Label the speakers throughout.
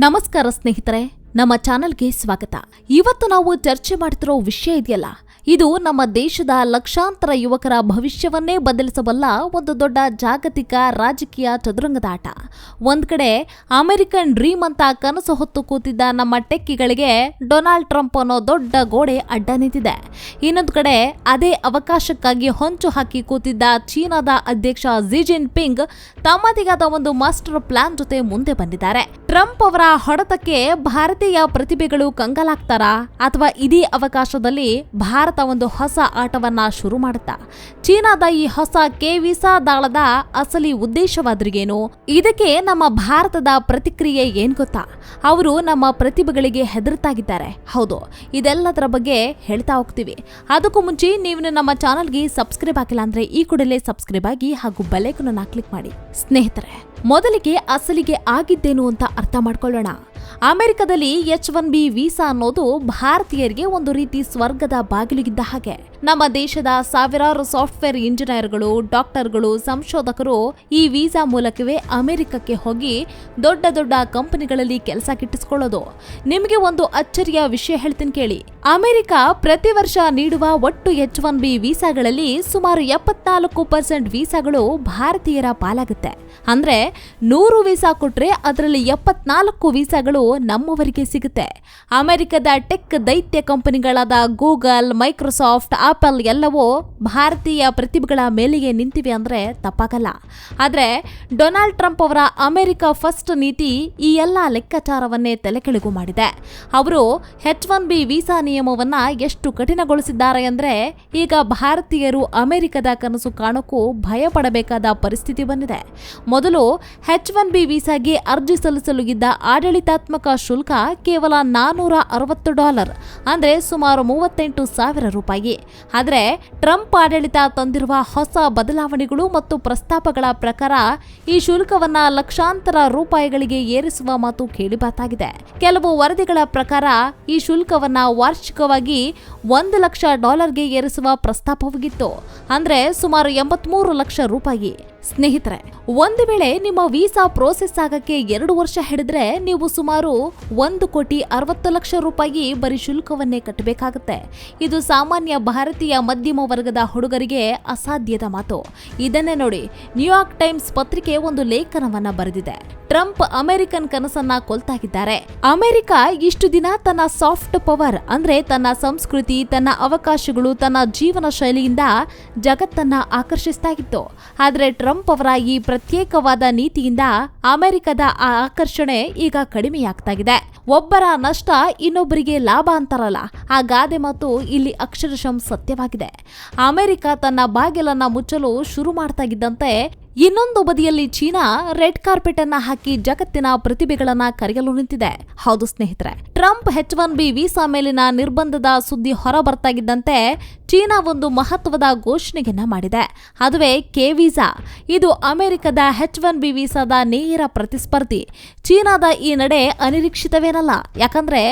Speaker 1: ನಮಸ್ಕಾರ ಸ್ನೇಹಿತರೆ, ನಮ್ಮ ಚಾನೆಲ್ಗೆ ಸ್ವಾಗತ. ಇವತ್ತು ನಾವು ಚರ್ಚೆ ಮಾಡ್ತಿರೋ ವಿಷಯ ಇದೆಯಲ್ಲ? ಇದು ನಮ್ಮ ದೇಶದ ಲಕ್ಷಾಂತರ ಯುವಕರ ಭವಿಷ್ಯವನ್ನೇ ಬದಲಿಸಬಲ್ಲ ಒಂದು ದೊಡ್ಡ ಜಾಗತಿಕ ರಾಜಕೀಯ ಚದುರಂಗದ ಆಟ. ಒಂದ್ ಕಡೆ ಅಮೆರಿಕನ್ ಡ್ರೀಮ್ ಅಂತ ಕನಸು ಹೊತ್ತು ಕೂತಿದ್ದ ನಮ್ಮ ಟೆಕ್ಕಿಗಳಿಗೆ ಡೊನಾಲ್ಡ್ ಟ್ರಂಪ್ ಅನ್ನೋ ದೊಡ್ಡ ಗೋಡೆ ಅಡ್ಡ ನಿಂತಿದೆ. ಇನ್ನೊಂದು ಕಡೆ ಅದೇ ಅವಕಾಶಕ್ಕಾಗಿ ಹೊಂಚು ಹಾಕಿ ಕೂತಿದ್ದ ಚೀನಾದ ಅಧ್ಯಕ್ಷ ಜಿ ಜಿನ್ ಪಿಂಗ್ ತಮ್ಮದಿಗಾದ ಒಂದು ಮಾಸ್ಟರ್ ಪ್ಲಾನ್ ಜೊತೆ ಮುಂದೆ ಬಂದಿದ್ದಾರೆ. ಟ್ರಂಪ್ ಅವರ ಹೊಡೆತಕ್ಕೆ ಭಾರತೀಯ ಪ್ರತಿಭೆಗಳು ಕಂಗಲಾಗ್ತಾರಾ ಅಥವಾ ಇದೇ ಅವಕಾಶದಲ್ಲಿ ಭಾರತ ಒಂದು ಹೊಸ ಆಟವನ್ನ ಶುರು ಮಾಡುತ್ತಾ? ಚೀನಾದ ಈ ಹೊಸ ಕೆ ವಿಸಾ ದಾಳದ ಅಸಲಿ ಉದ್ದೇಶವಾದ್ರಿಗೇನು? ಇದಕ್ಕೆ ನಮ್ಮ ಭಾರತದ ಪ್ರತಿಕ್ರಿಯೆ ಏನ್ ಗೊತ್ತಾ? ಅವರು ನಮ್ಮ ಪ್ರತಿಭೆಗಳಿಗೆ ಹೆದರ್ತಾಗಿದ್ದಾರೆ ಹೌದು, ಇದೆಲ್ಲದರ ಬಗ್ಗೆ ಹೇಳ್ತಾ ಹೋಗ್ತೀವಿ. ಅದಕ್ಕೂ ಮುಂಚೆ ನೀವು ನಮ್ಮ ಚಾನಲ್ಗೆ ಸಬ್ಸ್ಕ್ರೈಬ್ ಆಗಿಲ್ಲ ಅಂದ್ರೆ ಈ ಕೂಡಲೇ ಸಬ್ಸ್ಕ್ರೈಬ್ ಆಗಿ ಹಾಗೂ ಬೆಲೈಕನ್ನ ಕ್ಲಿಕ್ ಮಾಡಿ. ಸ್ನೇಹಿತರೆ ಮೊದಲಿಗೆ ಅಸಲಿಗೆ ಆಗಿದ್ದೇನು ಅಂತ ಅರ್ಥ ಮಾಡ್ಕೊಳ್ಳೋಣ. ಅಮೆರಿಕದಲ್ಲಿ ಎಚ್ ಒನ್ ಬಿ ವೀಸಾ ಅನ್ನೋದು ಭಾರತೀಯರಿಗೆ ಒಂದು ರೀತಿ ಸ್ವರ್ಗದ ಬಾಗಿಲುಗಿದ್ದ ಹಾಗೆ. ನಮ್ಮ ದೇಶದ ಸಾವಿರಾರು ಸಾಫ್ಟ್ವೇರ್ ಇಂಜಿನಿಯರ್ಗಳು, ಡಾಕ್ಟರ್ಗಳು, ಸಂಶೋಧಕರು ಈ ವೀಸಾ ಮೂಲಕವೇ ಅಮೆರಿಕಕ್ಕೆ ಹೋಗಿ ದೊಡ್ಡ ದೊಡ್ಡ ಕಂಪನಿಗಳಲ್ಲಿ ಕೆಲಸ ಗಿಟ್ಟಿಸ್ಕೊಳ್ಳೋದು. ನಿಮಗೆ ಒಂದು ಅಚ್ಚರಿಯ ವಿಷಯ ಹೇಳ್ತೀನಿ ಕೇಳಿ. ಅಮೆರಿಕ ಪ್ರತಿ ವರ್ಷ ನೀಡುವ ಒಟ್ಟು ಎಚ್ ಒನ್ ಬಿ ವೀಸಾಗಳಲ್ಲಿ ಸುಮಾರು ಎಪ್ಪತ್ನಾಲ್ಕು ಪರ್ಸೆಂಟ್ ವೀಸಾಗಳು ಭಾರತೀಯರ ಪಾಲಾಗುತ್ತೆ. ಅಂದ್ರೆ ನೂರು ವೀಸಾ ಕೊಟ್ರೆ ಅದರಲ್ಲಿ ಎಪ್ಪತ್ನಾಲ್ಕು ವೀಸಾಗಳು ನಮ್ಮವರಿಗೆ ಸಿಗುತ್ತೆ. ಅಮೆರಿಕದ ಟೆಕ್ ದೈತ್ಯ ಕಂಪನಿಗಳಾದ ಗೂಗಲ್, ಮೈಕ್ರೋಸಾಫ್ಟ್, ಆಪಲ್ ಎಲ್ಲವೂ ಭಾರತೀಯ ಪ್ರತಿಭೆಗಳ ಮೇಲಿಗೆ ನಿಂತಿವೆ ಅಂದ್ರೆ ತಪ್ಪಾಗಲ್ಲ. ಆದರೆ ಡೊನಾಲ್ಡ್ ಟ್ರಂಪ್ ಅವರ ಅಮೆರಿಕ ಫಸ್ಟ್ ನೀತಿ ಈ ಎಲ್ಲ ಲೆಕ್ಕಾಚಾರವನ್ನೇ ತಲೆಕೆಳಗು ಮಾಡಿದೆ. ಅವರು ಹೆಚ್ ಒನ್ ಬಿ ವೀಸಾ ನಿಯಮವನ್ನ ಎಷ್ಟು ಕಠಿಣಗೊಳಿಸಿದ್ದಾರೆ ಅಂದ್ರೆ ಈಗ ಭಾರತೀಯರು ಅಮೆರಿಕದ ಕನಸು ಕಾಣೋಕ್ಕೂ ಭಯಪಡಬೇಕಾದ ಪರಿಸ್ಥಿತಿ ಬಂದಿದೆ. ಮೊದಲು ಹೆಚ್ ಒನ್ ಬಿ ವೀಸಾಗೆ ಅರ್ಜಿ ಸಲ್ಲಿಸಲು ಇದ್ದ ಆಡಳಿತಾತ್ಮಕ ಶುಲ್ಕ ಕೇವಲ ನಾನೂರ ಅರವತ್ತು ಡಾಲರ್, ಅಂದರೆ ಸುಮಾರು ಮೂವತ್ತೆಂಟು ಸಾವಿರ ರೂಪಾಯಿ. ಆದರೆ ಟ್ರಂಪ್ ಆಡಳಿತ ತಂದಿರುವ ಹೊಸ ಬದಲಾವಣೆಗಳು ಮತ್ತು ಪ್ರಸ್ತಾಪಗಳ ಪ್ರಕಾರ ಈ ಶುಲ್ಕವನ್ನು ಲಕ್ಷಾಂತರ ರೂಪಾಯಿಗಳಿಗೆ ಏರಿಸುವ ಮಾತು ಕೇಳಿಬಾತಾಗಿದೆ. ಕೆಲವು ವರದಿಗಳ ಪ್ರಕಾರ ಈ ಶುಲ್ಕವನ್ನು ವಾರ್ಷಿಕವಾಗಿ ಒಂದು ಲಕ್ಷ ಡಾಲರ್ಗೆ ಏರಿಸುವ ಪ್ರಸ್ತಾಪವಾಗಿತ್ತು, ಅಂದರೆ ಸುಮಾರು ಎಂಬತ್ಮೂರು ಲಕ್ಷ ರೂಪಾಯಿ. ಸ್ನೇಹಿತರೆ, ಒಂದು ವೇಳೆ ನಿಮ್ಮ ವೀಸಾ ಪ್ರೋಸೆಸ್ ಆಗಕ್ಕೆ ಎರಡು ವರ್ಷ ಹಿಡಿದ್ರೆ ನೀವು ಸುಮಾರು ಒಂದು ಕೋಟಿ ಅರವತ್ತು ಲಕ್ಷ ರೂಪಾಯಿ ಬರೀ ಶುಲ್ಕವನ್ನೇ ಕಟ್ಟಬೇಕಾಗುತ್ತೆ. ಇದು ಸಾಮಾನ್ಯ ಭಾರತೀಯ ಮಧ್ಯಮ ವರ್ಗದ ಹುಡುಗರಿಗೆ ಅಸಾಧ್ಯದ ಮಾತು. ಇದನ್ನೇ ನೋಡಿ ನ್ಯೂಯಾರ್ಕ್ ಟೈಮ್ಸ್ ಪತ್ರಿಕೆ ಒಂದು ಲೇಖನವನ್ನ ಬರೆದಿದೆ. ಟ್ರಂಪ್ ಅಮೆರಿಕನ್ ಕನಸನ್ನ ಕೊಲ್ತಾಗಿದ್ದಾರೆ. ಅಮೆರಿಕ ಇಷ್ಟು ದಿನ ತನ್ನ ಸಾಫ್ಟ್ ಪವರ್ ಅಂದ್ರೆ ತನ್ನ ಸಂಸ್ಕೃತಿ, ತನ್ನ ಅವಕಾಶಗಳು, ತನ್ನ ಜೀವನ ಶೈಲಿಯಿಂದ ಜಗತ್ತನ್ನ ಆಕರ್ಷಿಸ್ತಾ ಇತ್ತು. ಆದ್ರೆ ಟ್ರಂಪ್ ಅವರ ಈ ಪ್ರತ್ಯೇಕವಾದ ನೀತಿಯಿಂದ ಅಮೆರಿಕದ ಆ ಆಕರ್ಷಣೆ ಈಗ ಕಡಿಮೆಯಾಗ್ತಾಗಿದೆ. ಒಬ್ಬರ ನಷ್ಟ ಇನ್ನೊಬ್ಬರಿಗೆ ಲಾಭ ಅಂತಾರಲ್ಲ, ಆ ಗಾದೆ ಮಾತು ಇಲ್ಲಿ ಅಕ್ಷರಶಃ ಸತ್ಯವಾಗಿದೆ. ಅಮೆರಿಕ ತನ್ನ ಬಾಗಿಲನ್ನ ಮುಚ್ಚಲು ಶುರು ಮಾಡ್ತಾ ಇದ್ದಂತೆ ಇನ್ನೊಂದು ಬದಿಯಲ್ಲಿ ಚೀನಾ ರೆಡ್ ಕಾರ್ಪೆಟ್ ಅನ್ನ ಹಾಕಿ ಜಗತ್ತಿನ ಪ್ರತಿಭೆಗಳನ್ನ ಕರೆಯಲು ನಿಂತಿದೆ. ಹೌದು ಸ್ನೇಹಿತರೆ, Trump H one B visa ಮೇಲಿನ ನಿರ್ಬಂಧದ ಸುದ್ದಿ ಹೊರ ಬರ್ತಾಗಿದ್ದಂತೆ ಚೀನಾ ಒಂದು ಮಹತ್ವದ ಘೋಷಣೆಯನ್ನ ಮಾಡಿದೆ. ಅದುವೇ ಕೆ ವೀಸಾ, ಇದು ಅಮೆರಿಕದ ಹೆಚ್ ಒನ್ ಬಿ ವೀಸಾದ ನೇರ ಪ್ರತಿಸ್ಪರ್ಧಿ. ಚೀನಾದ ಈ ನಡೆ ಅನಿರೀಕ್ಷಿತವೇನಲ್ಲ, ಯಾಕಂದ್ರೆ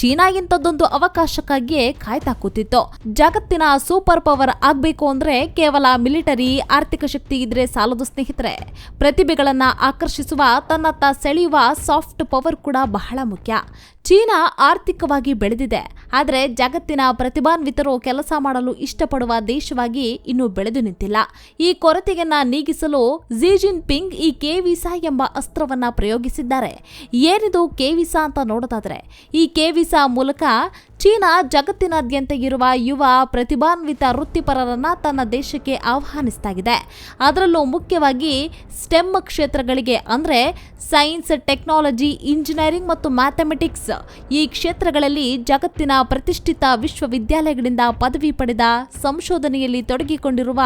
Speaker 1: ಚೀನಾ ಇಂಥದ್ದೊಂದು ಅವಕಾಶಕ್ಕಾಗಿಯೇ ಕಾಯ್ತಾ ಕೂತಿತ್ತು ಜಗತ್ತಿನ ಸೂಪರ್ ಪವರ್ ಆಗ್ಬೇಕು ಅಂದ್ರೆ ಕೇವಲ ಮಿಲಿಟರಿ ಆರ್ಥಿಕ ಶಕ್ತಿ ಇದ್ರೆ ಸಾಲದು ಸ್ನೇಹಿತರೆ ಪ್ರತಿಭೆಗಳನ್ನು ಆಕರ್ಷಿಸುವ ತನ್ನತ್ತ ಸೆಳೆಯುವ ಸಾಫ್ಟ್ ಪವರ್ ಕೂಡ ಬಹಳ ಮುಖ್ಯ. ಚೀನಾ ಆರ್ಥಿಕವಾಗಿ ಬೆಳೆದಿದೆ. ಆದರೆ ಜಗತ್ತಿನ ಪ್ರತಿಭಾನ್ವಿತರು ಕೆಲಸ ಮಾಡಲು ಇಷ್ಟಪಡುವ ದೇಶವಾಗಿ ಇನ್ನೂ ಬೆಳೆದು ನಿಂತಿಲ್ಲ. ಈ ಕೊರತೆಯನ್ನ ನೀಗಿಸಲು ಝಿ ಜಿನ್ ಪಿಂಗ್ ಈ ಕೆ ವಿಸಾ ಎಂಬ ಅಸ್ತ್ರವನ್ನ ಪ್ರಯೋಗಿಸಿದ್ದಾರೆ. ಏನಿದು ಕೆ ವಿಸಾ ಅಂತ ನೋಡೋದಾದ್ರೆ, ಈ ಕೆ ವಿಸಾ ಮೂಲಕ ಚೀನಾ ಜಗತ್ತಿನಾದ್ಯಂತ ಇರುವ ಯುವ ಪ್ರತಿಭಾನ್ವಿತ ವೃತ್ತಿಪರರನ್ನ ತನ್ನ ದೇಶಕ್ಕೆ ಆಹ್ವಾನಿಸ್ತಾಗಿದೆ. ಅದರಲ್ಲೂ ಮುಖ್ಯವಾಗಿ ಸ್ಟೆಮ್ ಕ್ಷೇತ್ರಗಳಿಗೆ ಅಂದರೆ ಸೈನ್ಸ್ ಟೆಕ್ನಾಲಜಿ ಇಂಜಿನಿಯರಿಂಗ್ ಮತ್ತು ಮ್ಯಾಥಮೆಟಿಕ್ಸ್ ಈ ಕ್ಷೇತ್ರಗಳಲ್ಲಿ ಜಗತ್ತಿನ ಪ್ರತಿಷ್ಠಿತ ವಿಶ್ವವಿದ್ಯಾಲಯಗಳಿಂದ ಪದವಿ ಪಡೆದ ಸಂಶೋಧನೆಯಲ್ಲಿ ತೊಡಗಿಕೊಂಡಿರುವ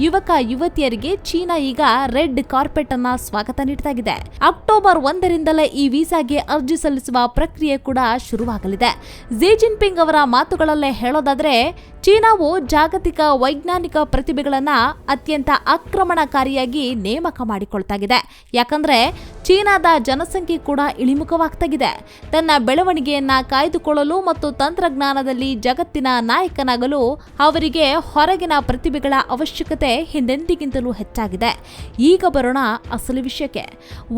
Speaker 1: ಯುವಕ ಯುವತಿಯರಿಗೆ ಚೀನಾ ಈಗ ರೆಡ್ ಕಾರ್ಪೆಟ್ ಅನ್ನ ಸ್ವಾಗತ ನೀಡಲಾಗಿದೆ. ಅಕ್ಟೋಬರ್ ಒಂದರಿಂದಲೇ ಈ ವೀಸಾಗೆ ಅರ್ಜಿ ಸಲ್ಲಿಸುವ ಪ್ರಕ್ರಿಯೆ ಕೂಡ ಶುರುವಾಗಲಿದೆ. ಜಿ ಜಿನ್ಪಿಂಗ್ ಅವರ ಮಾತುಗಳಲ್ಲೇ ಹೇಳೋದಾದ್ರೆ, ಚೀನಾವು ಜಾಗತಿಕ ವೈಜ್ಞಾನಿಕ ಪ್ರತಿಭೆಗಳನ್ನ ಅತ್ಯಂತ ಆಕ್ರಮಣಕಾರಿಯಾಗಿ ನೇಮಕ ಮಾಡಿಕೊಳ್ತಾಗಿದೆ. ಯಾಕಂದ್ರೆ, ಚೀನಾದ ಜನಸಂಖ್ಯೆ ಕೂಡ ಇಳಿಮುಖವಾಗ್ತಾಗಿದೆ. ತನ್ನ ಬೆಳೆ ಬೆಳವಣಿಗೆಯನ್ನ ಕಾಯ್ದುಕೊಳ್ಳಲು ಮತ್ತು ತಂತ್ರಜ್ಞಾನದಲ್ಲಿ ಜಗತ್ತಿನ ನಾಯಕನಾಗಲು ಅವರಿಗೆ ಹೊರಗಿನ ಪ್ರತಿಭೆಗಳ ಅವಶ್ಯಕತೆ ಹಿಂದೆಂದಿಗಿಂತಲೂ ಹೆಚ್ಚಾಗಿದೆ. ಈಗ ಬರೋಣ ಅಸಲು ವಿಷಯಕ್ಕೆ.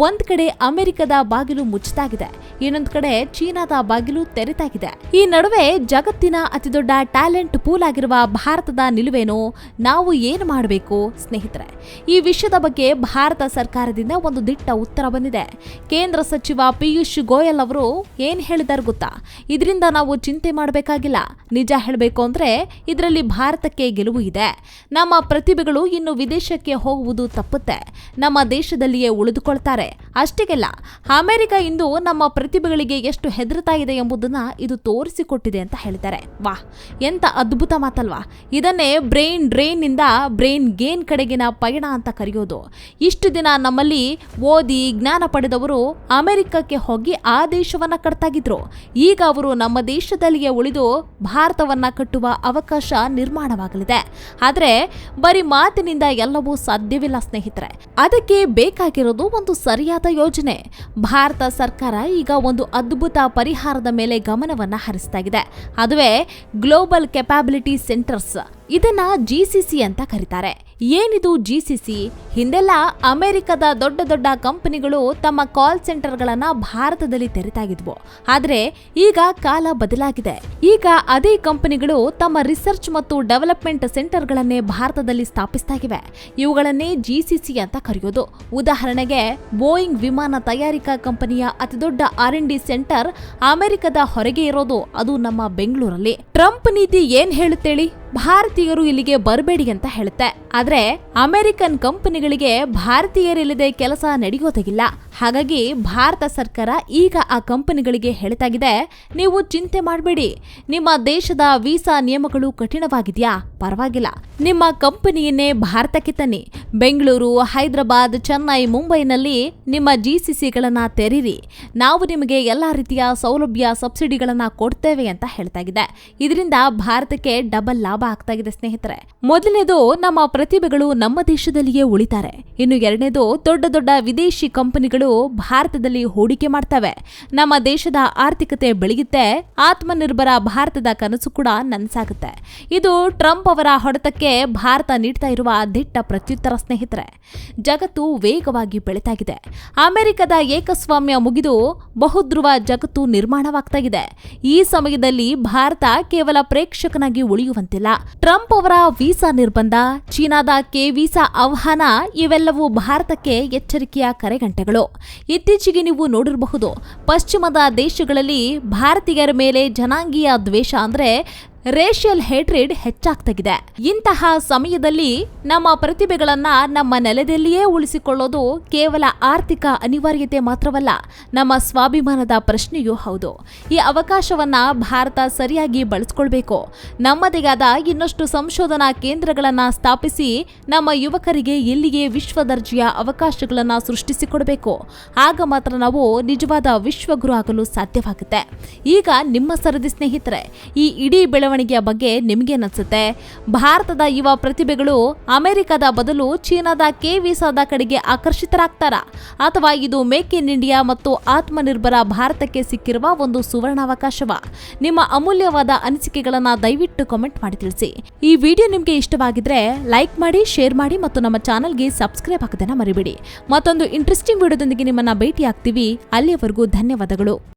Speaker 1: ಒಂದ್ ಕಡೆ ಅಮೆರಿಕದ ಬಾಗಿಲು ಮುಚ್ಚಿದಾಗಿದೆ. ಇನ್ನೊಂದು ಕಡೆ ಚೀನಾದ ಬಾಗಿಲು ತೆರೆತಾಗಿದೆ. ಈ ನಡುವೆ ಜಗತ್ತಿನ ಅತಿದೊಡ್ಡ ಟ್ಯಾಲೆಂಟ್ ಪೂಲ್ ಆಗಿರುವ ಭಾರತದ ನಿಲುವೇನು? ನಾವು ಏನು ಮಾಡಬೇಕು ಸ್ನೇಹಿತರೆ? ಈ ವಿಷಯದ ಬಗ್ಗೆ ಭಾರತ ಸರ್ಕಾರದಿಂದ ಒಂದು ದಿಟ್ಟ ಉತ್ತರ ಬಂದಿದೆ. ಕೇಂದ್ರ ಸಚಿವ ಪಿಯೂಷ್ ಗೋಯಲ್ ಅವರು ಏನ್ ಹೇಳಿದಾರೆ ಗೊತ್ತಾ? ಇದರಿಂದ ನಾವು ಚಿಂತೆ ಮಾಡಬೇಕಾಗಿಲ್ಲ. ನಿಜ ಹೇಳಬೇಕು ಅಂದ್ರೆ ಇದರಲ್ಲಿ ಭಾರತಕ್ಕೆ ಗೆಲುವು ಇದೆ. ನಮ್ಮ ಪ್ರತಿಭೆಗಳು ಇನ್ನು ವಿದೇಶಕ್ಕೆ ಹೋಗುವುದು ತಪ್ಪುತ್ತೆ. ನಮ್ಮ ದೇಶದಲ್ಲಿಯೇ ಉಳಿದುಕೊಳ್ತಾರೆ. ಅಷ್ಟಿಗೆಲ್ಲ, ಅಮೆರಿಕ ಇಂದು ನಮ್ಮ ಪ್ರತಿಭೆಗಳಿಗೆ ಎಷ್ಟು ಹೆದರ್ತಾ ಇದೆ ಎಂಬುದನ್ನ ಇದು ತೋರಿಸಿಕೊಟ್ಟಿದೆ ಅಂತ ಹೇಳ್ತಾರೆ ವಾಹ್, ಎಂತ ಅದ್ಭುತ ಮಾತಲ್ವಾ. ಇದನ್ನೇ ಬ್ರೈನ್ ಡ್ರೈನ್ನಿಂದ ಬ್ರೈನ್ ಗೇನ್ ಕಡೆಗಿನ ಪಯಣ ಅಂತ ಕರೆಯೋದು. ಇಷ್ಟು ದಿನ ನಮ್ಮಲ್ಲಿ ಓದಿ ಜ್ಞಾನ ಪಡೆದವರು ಅಮೆರಿಕಕ್ಕೆ ಹೋಗಿ ಆ ದೇಶವನ್ನ ಕಟ್ತಾಗಿದ್ರು ಈಗ ಅವರು ನಮ್ಮ ದೇಶದಲ್ಲಿಯೇ ಉಳಿದು ಭಾರತವನ್ನ ಕಟ್ಟುವ ಅವಕಾಶ ನಿರ್ಮಾಣವಾಗಲಿದೆ. ಆದರೆ ಬರೀ ಮಾತಿನಿಂದ ಎಲ್ಲವೂ ಸಾಧ್ಯವಿಲ್ಲ ಸ್ನೇಹಿತರೆ. ಅದಕ್ಕೆ ಬೇಕಾಗಿರೋದು ಒಂದು ಸರಿಯಾದ ಯೋಜನೆ. ಭಾರತ ಸರ್ಕಾರ ಈಗ ಒಂದು ಅದ್ಭುತ ಪರಿಹಾರದ ಮೇಲೆ ಗಮನವನ್ನ ಹರಿಸ್ತಾ ಇದೆ. ಅದುವೇ ಗ್ಲೋಬಲ್ ಕೆಪಾಬಿಲಿಟಿ ಸೆಂಟರ್ಸ್ ಇದನ್ನ ಜಿಸಿಸಿ ಅಂತ ಕರೀತಾರೆ. ಏನಿದು ಜಿಸಿಸಿ ಹಿಂದೆಲ್ಲ ಅಮೆರಿಕದ ದೊಡ್ಡ ದೊಡ್ಡ ಕಂಪನಿಗಳು ತಮ್ಮ ಕಾಲ್ ಸೆಂಟರ್ಗಳನ್ನ ಭಾರತದಲ್ಲಿ ತೆರೆತಾಗಿದ್ವು. ಆದರೆ ಈಗ ಕಾಲ ಬದಲಾಗಿದೆ. ಈಗ ಅದೇ ಕಂಪನಿಗಳು ತಮ್ಮ ರಿಸರ್ಚ್ ಮತ್ತು ಡೆವಲಪ್ಮೆಂಟ್ ಸೆಂಟರ್ಗಳನ್ನೇ ಭಾರತದಲ್ಲಿ ಸ್ಥಾಪಿಸ್ತಾಗಿವೆ. ಇವುಗಳನ್ನೇ ಜಿಸಿಸಿ ಅಂತ ಕರೆಯೋದು. ಉದಾಹರಣೆಗೆ ಬೋಯಿಂಗ್ ವಿಮಾನ ತಯಾರಿಕಾ ಕಂಪನಿಯ ಅತಿದೊಡ್ಡ ಆರ್ ಎನ್ ಡಿ ಸೆಂಟರ್ ಅಮೆರಿಕದ ಹೊರಗೆ ಇರೋದು ಅದು ನಮ್ಮ ಬೆಂಗಳೂರಲ್ಲಿ. ಟ್ರಂಪ್ ನೀತಿ ಏನ್ ಹೇಳುತ್ತೇಳಿ? ಭಾರತೀಯರು ಇಲ್ಲಿಗೆ ಬರಬೇಡಿ ಅಂತ ಹೇಳುತ್ತೆ. ಆದ್ರೆ ಅಮೆರಿಕನ್ ಕಂಪನಿಗಳಿಗೆ ಭಾರತೀಯರಿಲ್ಲದೆ ಕೆಲಸ ನಡೆಯೋದಿಲ್ಲ. ಹಾಗಾಗಿ ಭಾರತ ಸರ್ಕಾರ ಈಗ ಆ ಕಂಪನಿಗಳಿಗೆ ಹೇಳ್ತಾಗಿದೆ, ನೀವು ಚಿಂತೆ ಮಾಡಬೇಡಿ. ನಿಮ್ಮ ದೇಶದ ವೀಸಾ ನಿಯಮಗಳು ಕಠಿಣವಾಗಿದೆಯಾ? ಪರವಾಗಿಲ್ಲ. ನಿಮ್ಮ ಕಂಪನಿಯನ್ನೇ ಭಾರತಕ್ಕೆ ತನ್ನಿ. ಬೆಂಗಳೂರು, ಹೈದರಾಬಾದ್, ಚೆನ್ನೈ, ಮುಂಬೈನಲ್ಲಿ ನಿಮ್ಮ ಜಿಸಿಸಿಗಳನ್ನ ತೆರೀರಿ. ನಾವು ನಿಮಗೆ ಎಲ್ಲ ರೀತಿಯ ಸೌಲಭ್ಯ, ಸಬ್ಸಿಡಿಗಳನ್ನ ಕೊಡ್ತೇವೆ ಅಂತ ಹೇಳ್ತಾಗಿದೆ. ಇದರಿಂದ ಭಾರತಕ್ಕೆ ಡಬಲ್ ಲಾಭ ಆಗ್ತಾ ಇದೆ ಸ್ನೇಹಿತರೆ. ಮೊದಲನೇದು, ನಮ್ಮ ಪ್ರತಿಭೆಗಳು ನಮ್ಮ ದೇಶದಲ್ಲಿಯೇ ಉಳಿತಾರೆ. ಇನ್ನು ಎರಡನೇದು, ದೊಡ್ಡ ದೊಡ್ಡ ವಿದೇಶಿ ಕಂಪನಿಗಳು ಭಾರತದಲ್ಲಿ ಹೂಡಿಕೆ ಮಾಡ್ತವೆ. ನಮ್ಮ ದೇಶದ ಆರ್ಥಿಕತೆ ಬೆಳೆಯುತ್ತೆ. ಆತ್ಮನಿರ್ಭರ ಭಾರತದ ಕನಸು ಕೂಡ ನನಸಾಗುತ್ತೆ. ಇದು ಟ್ರಂಪ್ ಅವರ ಹೊಡೆತಕ್ಕೆ ಭಾರತ ನೀಡ್ತಾ ಇರುವ ದಿಟ್ಟ ಪ್ರತ್ಯುತ್ತರ ಸ್ನೇಹಿತರೆ. ಜಗತ್ತು ವೇಗವಾಗಿ ಬೆಳೆತಾಗಿದೆ. ಅಮೆರಿಕದ ಏಕಸ್ವಾಮ್ಯ ಮುಗಿದು ಬಹುಧ್ರುವ ಜಗತ್ತು ನಿರ್ಮಾಣವಾಗ್ತಾ ಇದೆ. ಈ ಸಮಯದಲ್ಲಿ ಭಾರತ ಕೇವಲ ಪ್ರೇಕ್ಷಕನಾಗಿ ಉಳಿಯುವಂತಿಲ್ಲ. ಟ್ರಂಪ್ ಅವರ ವೀಸಾ ನಿರ್ಬಂಧ, ಚೀನಾದ ಕೆ ವೀಸಾ ಆಹ್ವಾನ ಇವೆಲ್ಲವೂ ಭಾರತಕ್ಕೆ ಎಚ್ಚರಿಕೆಯ ಕರೆಗಂಟೆಗಳು. ಇತ್ತೀಚೆಗೆ ನೀವು ನೋಡಿರಬಹುದು ಪಶ್ಚಿಮದ ದೇಶಗಳಲ್ಲಿ ಭಾರತೀಯರ ಮೇಲೆ ಜನಾಂಗೀಯ ದ್ವೇಷ ಅಂದ್ರೆ ರೇಷಿಯಲ್ ಹೇಟ್ರಿಡ್ ಹೆಚ್ಚಾಗ್ತಾಗಿದೆ. ಇಂತಹ ಸಮಯದಲ್ಲಿ ನಮ್ಮ ಪ್ರತಿಭೆಗಳನ್ನ ನಮ್ಮ ನೆಲದಲ್ಲಿಯೇ ಉಳಿಸಿಕೊಳ್ಳೋದು ಕೇವಲ ಆರ್ಥಿಕ ಅನಿವಾರ್ಯತೆ ಮಾತ್ರವಲ್ಲ, ನಮ್ಮ ಸ್ವಾಭಿಮಾನದ ಪ್ರಶ್ನೆಯೂ ಹೌದು. ಈ ಅವಕಾಶವನ್ನ ಭಾರತ ಸರಿಯಾಗಿ ಬಳಸ್ಕೊಳ್ಬೇಕು. ನಮ್ಮದೇಗಾದ ಇನ್ನಷ್ಟು ಸಂಶೋಧನಾ ಕೇಂದ್ರಗಳನ್ನ ಸ್ಥಾಪಿಸಿ ನಮ್ಮ ಯುವಕರಿಗೆ ಇಲ್ಲಿಗೆ ವಿಶ್ವ ದರ್ಜೆಯ ಅವಕಾಶಗಳನ್ನ ಸೃಷ್ಟಿಸಿಕೊಡಬೇಕು. ಆಗ ಮಾತ್ರ ನಾವು ನಿಜವಾದ ವಿಶ್ವಗುರು ಆಗಲು ಸಾಧ್ಯವಾಗುತ್ತೆ. ಈಗ ನಿಮ್ಮ ಸರದಿ ಸ್ನೇಹಿತರೆ, ಈ ಇಡೀ ಬೆಳವಣಿಗೆಯ ಬಗ್ಗೆ ನಿಮಗೇನಿಸುತ್ತೆ ಭಾರತದ ಯುವ ಪ್ರತಿಭೆಗಳು ಅಮೆರಿಕದ ಬದಲು ಚೀನಾದ ಕೆ ವೀಸಾದ ಕಡೆಗೆ ಆಕರ್ಷಿತರಾಗ್ತಾರ? ಅಥವಾ ಇದು ಮೇಕ್ ಇನ್ ಇಂಡಿಯಾ ಮತ್ತು ಆತ್ಮನಿರ್ಭರ ಭಾರತಕ್ಕೆ ಸಿಕ್ಕಿರುವ ಒಂದು ಸುವರ್ಣಾವಕಾಶವ? ನಿಮ್ಮ ಅಮೂಲ್ಯವಾದ ಅನಿಸಿಕೆಗಳನ್ನ ದಯವಿಟ್ಟು ಕಾಮೆಂಟ್ ಮಾಡಿ ತಿಳಿಸಿ. ಈ ವಿಡಿಯೋ ನಿಮಗೆ ಇಷ್ಟವಾಗಿದ್ರೆ ಲೈಕ್ ಮಾಡಿ, ಶೇರ್ ಮಾಡಿ ಮತ್ತು ನಮ್ಮ ಚಾನಲ್ಗೆ ಸಬ್ಸ್ಕ್ರೈಬ್ ಆಗೋದನ್ನ ಮರಿಬೇಡಿ. ಮತ್ತೊಂದು ಇಂಟ್ರೆಸ್ಟಿಂಗ್ ವಿಡಿಯೋದೊಂದಿಗೆ ನಿಮ್ಮನ್ನ ಭೇಟಿ ಆಗ್ತೀವಿ ಅಲ್ಲಿಯವರೆಗೂ ಧನ್ಯವಾದಗಳು.